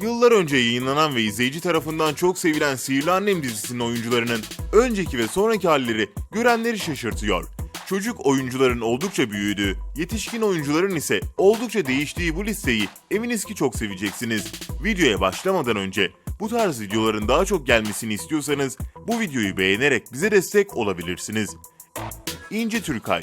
Yıllar önce yayınlanan ve izleyici tarafından çok sevilen Sihirli Annem dizisinin oyuncularının önceki ve sonraki halleri görenleri şaşırtıyor. Çocuk oyuncuların oldukça büyüdüğü, yetişkin oyuncuların ise oldukça değiştiği bu listeyi eminiz ki çok seveceksiniz. Videoya başlamadan önce bu tarz videoların daha çok gelmesini istiyorsanız bu videoyu beğenerek bize destek olabilirsiniz. İnci Türkay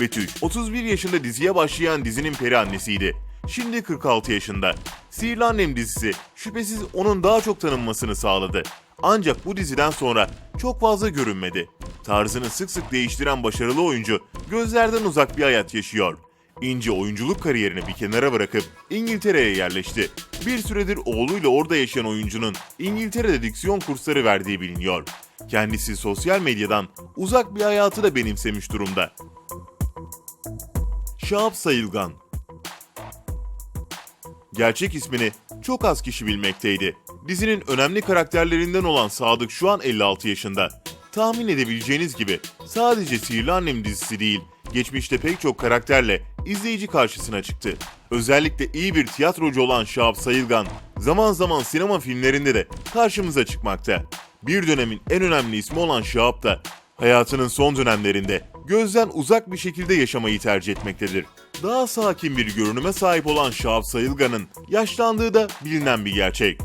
Betüş, 31 yaşında diziye başlayan dizinin peri annesiydi. Şimdi 46 yaşında. Sihirli Annem dizisi şüphesiz onun daha çok tanınmasını sağladı. Ancak bu diziden sonra çok fazla görünmedi. Tarzını sık sık değiştiren başarılı oyuncu gözlerden uzak bir hayat yaşıyor. İnci oyunculuk kariyerini bir kenara bırakıp İngiltere'ye yerleşti. Bir süredir oğluyla orada yaşayan oyuncunun İngiltere'de diksiyon kursları verdiği biliniyor. Kendisi sosyal medyadan uzak bir hayatı da benimsemiş durumda. Şahap Sayılgan Gerçek ismini çok az kişi bilmekteydi. Dizinin önemli karakterlerinden olan Sadık şu an 56 yaşında. Tahmin edebileceğiniz gibi sadece Sihirli Annem dizisi değil, geçmişte pek çok karakterle izleyici karşısına çıktı. Özellikle iyi bir tiyatrocu olan Şahap Sayılgan, zaman zaman sinema filmlerinde de karşımıza çıkmakta. Bir dönemin en önemli ismi olan Şahap da hayatının son dönemlerinde gözden uzak bir şekilde yaşamayı tercih etmektedir. Daha sakin bir görünüme sahip olan Şahap Sayılgan'ın yaşlandığı da bilinen bir gerçek.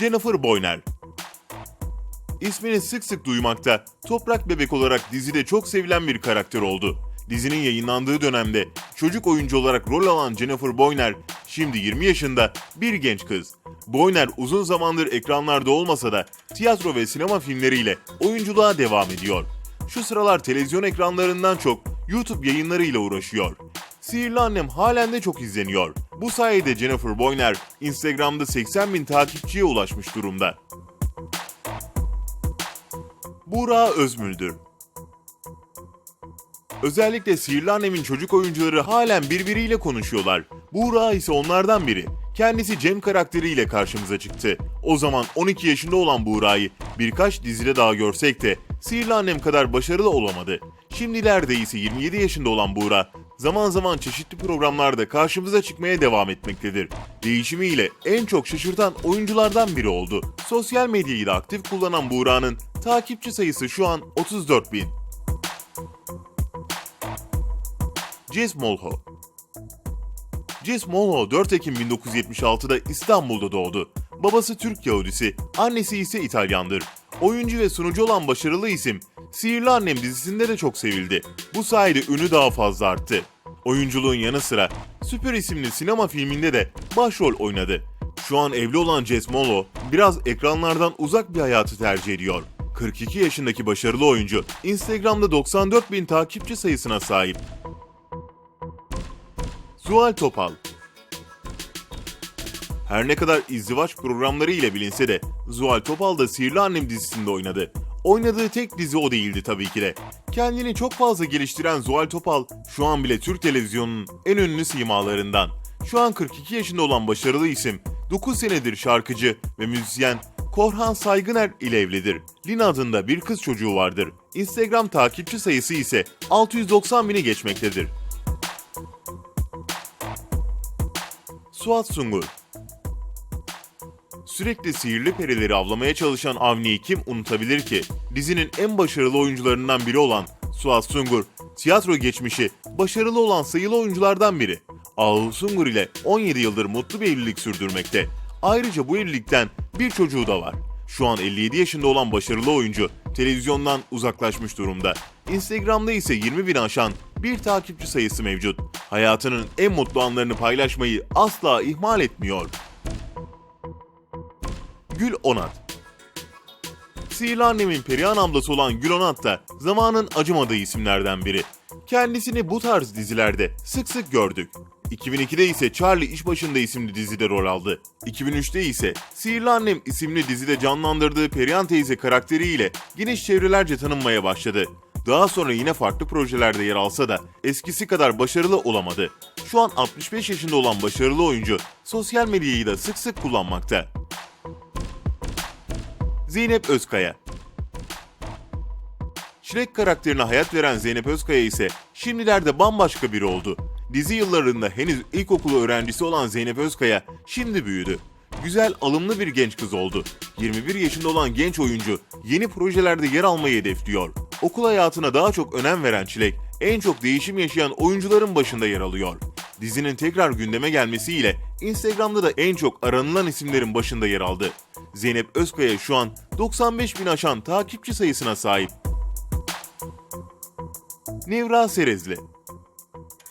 Jennifer Boyner İsmini sık sık duymakta, Toprak Bebek olarak dizide çok sevilen bir karakter oldu. Dizinin yayınlandığı dönemde çocuk oyuncu olarak rol alan Jennifer Boyner, şimdi 20 yaşında bir genç kız. Boyner uzun zamandır ekranlarda olmasa da tiyatro ve sinema filmleriyle oyunculuğa devam ediyor. Şu sıralar televizyon ekranlarından çok YouTube yayınlarıyla uğraşıyor. Sihirli Annem halen de çok izleniyor. Bu sayede Jennifer Boyner Instagram'da 80 bin takipçiye ulaşmış durumda. Buğra Özmüldür Özellikle Sihirli Annem'in çocuk oyuncuları halen birbiriyle konuşuyorlar. Buğra ise onlardan biri. Kendisi Cem karakteriyle karşımıza çıktı. O zaman 12 yaşında olan Buğra'yı birkaç dizide daha görsek de Sihirli Annem kadar başarılı olamadı. Şimdilerde ise 27 yaşında olan Buğra zaman zaman çeşitli programlarda karşımıza çıkmaya devam etmektedir. Değişimiyle en çok şaşırtan oyunculardan biri oldu. Sosyal medyayı da aktif kullanan Buğra'nın takipçi sayısı şu an 34 bin. Jess Molho Jess Molho 4 Ekim 1976'da İstanbul'da doğdu. Babası Türk Yahudisi, annesi ise İtalyandır. Oyuncu ve sunucu olan başarılı isim, Sihirli Annem dizisinde de çok sevildi. Bu sayede ünü daha fazla arttı. Oyunculuğun yanı sıra Süper isimli sinema filminde de başrol oynadı. Şu an evli olan Jess Molho biraz ekranlardan uzak bir hayatı tercih ediyor. 42 yaşındaki başarılı oyuncu Instagram'da 94 bin takipçi sayısına sahip. Zuhal Topal Her ne kadar izdivaç programları ile bilinse de Zuhal Topal da Sihirli Annem dizisinde oynadı. Oynadığı tek dizi o değildi tabii ki de. Kendini çok fazla geliştiren Zuhal Topal şu an bile Türk televizyonunun en ünlü simalarından. Şu an 42 yaşında olan başarılı isim 9 senedir şarkıcı ve müzisyen Korhan Saygıner ile evlidir. Lina adında bir kız çocuğu vardır. Instagram takipçi sayısı ise 690 bini geçmektedir. Suat Sungur Sürekli sihirli perileri avlamaya çalışan Avni'yi kim unutabilir ki? Dizinin en başarılı oyuncularından biri olan Suat Sungur, tiyatro geçmişi başarılı olan sayılı oyunculardan biri. Ahu Sungur ile 17 yıldır mutlu bir evlilik sürdürmekte. Ayrıca bu evlilikten bir çocuğu da var. Şu an 57 yaşında olan başarılı oyuncu televizyondan uzaklaşmış durumda. Instagram'da ise 20 bin aşan bir takipçi sayısı mevcut. Hayatının en mutlu anlarını paylaşmayı asla ihmal etmiyor. Gül Onat Sihirli Annem'in Perihan ablası olan Gül Onat da zamanın acımadığı isimlerden biri. Kendisini bu tarz dizilerde sık sık gördük. 2002'de ise Charlie İş Başında isimli dizide rol aldı. 2003'te ise Sihirli Annem isimli dizide canlandırdığı Perihan teyze karakteriyle geniş çevrelerce tanınmaya başladı. Daha sonra yine farklı projelerde yer alsa da eskisi kadar başarılı olamadı. Şu an 65 yaşında olan başarılı oyuncu sosyal medyayı da sık sık kullanmakta. Çilek karakterine hayat veren Zeynep Özkaya ise şimdilerde bambaşka biri oldu. Dizi yıllarında henüz ilkokulu öğrencisi olan Zeynep Özkaya şimdi büyüdü. Güzel, alımlı bir genç kız oldu. 21 yaşında olan genç oyuncu yeni projelerde yer almayı hedefliyor. Okul hayatına daha çok önem veren Çilek, en çok değişim yaşayan oyuncuların başında yer alıyor. Dizinin tekrar gündeme gelmesiyle Instagram'da da en çok aranılan isimlerin başında yer aldı. Zeynep Özkaya şu an 95 bin aşan takipçi sayısına sahip. Nevra Serezli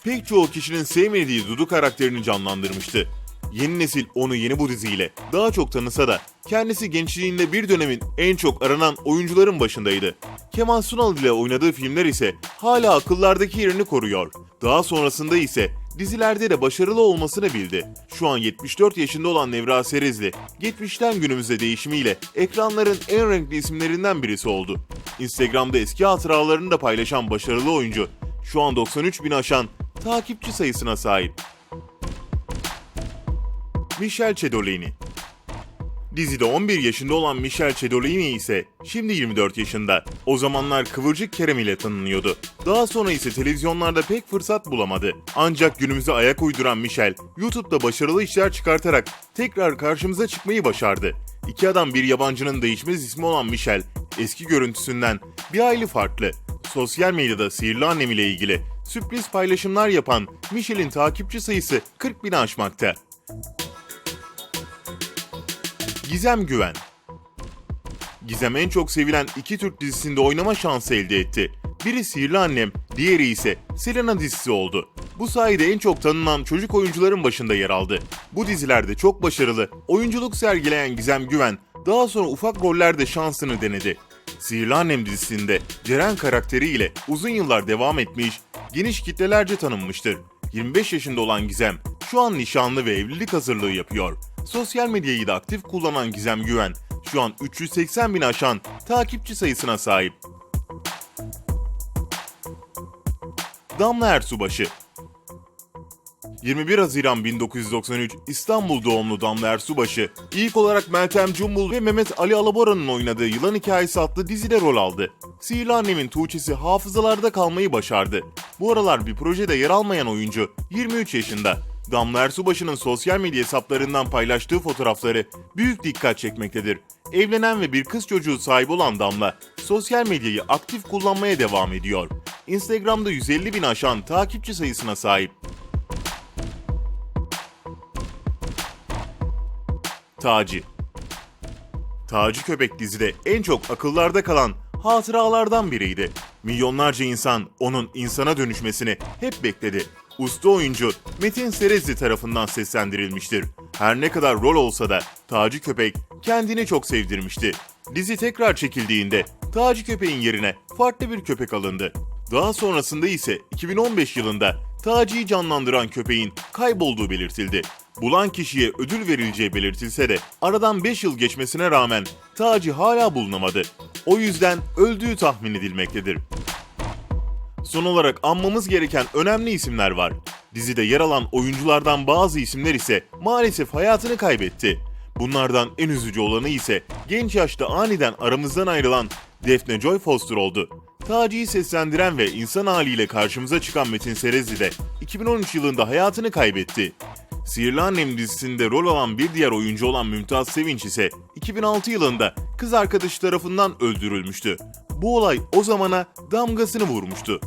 Pek çoğu kişinin sevmediği Dudu karakterini canlandırmıştı. Yeni nesil onu yeni bu diziyle daha çok tanısa da kendisi gençliğinde bir dönemin en çok aranan oyuncuların başındaydı. Kemal Sunal ile oynadığı filmler ise hala akıllardaki yerini koruyor. Daha sonrasında ise dizilerde de başarılı olmasını bildi. Şu an 74 yaşında olan Nevra Serezli, geçmişten günümüze değişimiyle ekranların en renkli isimlerinden birisi oldu. Instagram'da eski hatıralarını da paylaşan başarılı oyuncu, şu an 93 bin aşan takipçi sayısına sahip. Michel Cedolini Dizide 11 yaşında olan Michel Cedolini ise şimdi 24 yaşında. O zamanlar Kıvırcık Kerem ile tanınıyordu. Daha sonra ise televizyonlarda pek fırsat bulamadı. Ancak günümüze ayak uyduran Michel, YouTube'da başarılı işler çıkartarak tekrar karşımıza çıkmayı başardı. İki adam bir yabancının değişmez ismi olan Michel, eski görüntüsünden bir hayli farklı. Sosyal medyada sihirli annem ile ilgili sürpriz paylaşımlar yapan Michel'in takipçi sayısı 40 bini aşmakta. Gizem Güven Gizem en çok sevilen iki Türk dizisinde oynama şansı elde etti. Biri Sihirli Annem, diğeri ise Selena dizisi oldu. Bu sayede en çok tanınan çocuk oyuncuların başında yer aldı. Bu dizilerde çok başarılı, oyunculuk sergileyen Gizem Güven, daha sonra ufak rollerde şansını denedi. Sihirli Annem dizisinde Ceren karakteriyle uzun yıllar devam etmiş, geniş kitlelerce tanınmıştır. 25 yaşında olan Gizem, şu an nişanlı ve evlilik hazırlığı yapıyor. Sosyal medyayı da aktif kullanan Gizem Güven, şu an 380 bin aşan takipçi sayısına sahip. Damla Ersubaşı 21 Haziran 1993 İstanbul doğumlu Damla Ersubaşı, ilk olarak Meltem Cumbul ve Mehmet Ali Alabora'nın oynadığı Yılan Hikayesi adlı dizide rol aldı. Sihirli Annem'in Tuğçe'si hafızalarda kalmayı başardı. Bu aralar bir projede yer almayan oyuncu 23 yaşında. Damla Ersubaşı'nın sosyal medya hesaplarından paylaştığı fotoğrafları büyük dikkat çekmektedir. Evlenen ve bir kız çocuğu sahibi olan Damla, sosyal medyayı aktif kullanmaya devam ediyor. Instagram'da 150 bin aşan takipçi sayısına sahip. Taci Taci Köpek dizide en çok akıllarda kalan hatıralardan biriydi. Milyonlarca insan onun insana dönüşmesini hep bekledi. Usta oyuncu Metin Serezli tarafından seslendirilmiştir. Her ne kadar rol olsa da Taci Köpek kendini çok sevdirmişti. Dizi tekrar çekildiğinde Taci Köpek'in yerine farklı bir köpek alındı. Daha sonrasında ise 2015 yılında Taci'yi canlandıran köpeğin kaybolduğu belirtildi. Bulan kişiye ödül verileceği belirtilse de aradan 5 yıl geçmesine rağmen Taci hala bulunamadı. O yüzden öldüğü tahmin edilmektedir. Son olarak anmamız gereken önemli isimler var. Dizide yer alan oyunculardan bazı isimler ise maalesef hayatını kaybetti. Bunlardan en üzücü olanı ise genç yaşta aniden aramızdan ayrılan Defne Joy Foster oldu. Taci'yi seslendiren ve insan haliyle karşımıza çıkan Metin Serezli de 2013 yılında hayatını kaybetti. Sihirli Annem dizisinde rol alan bir diğer oyuncu olan Mümtaz Sevinç ise 2006 yılında kız arkadaşı tarafından öldürülmüştü. Bu olay o zamana damgasını vurmuştu.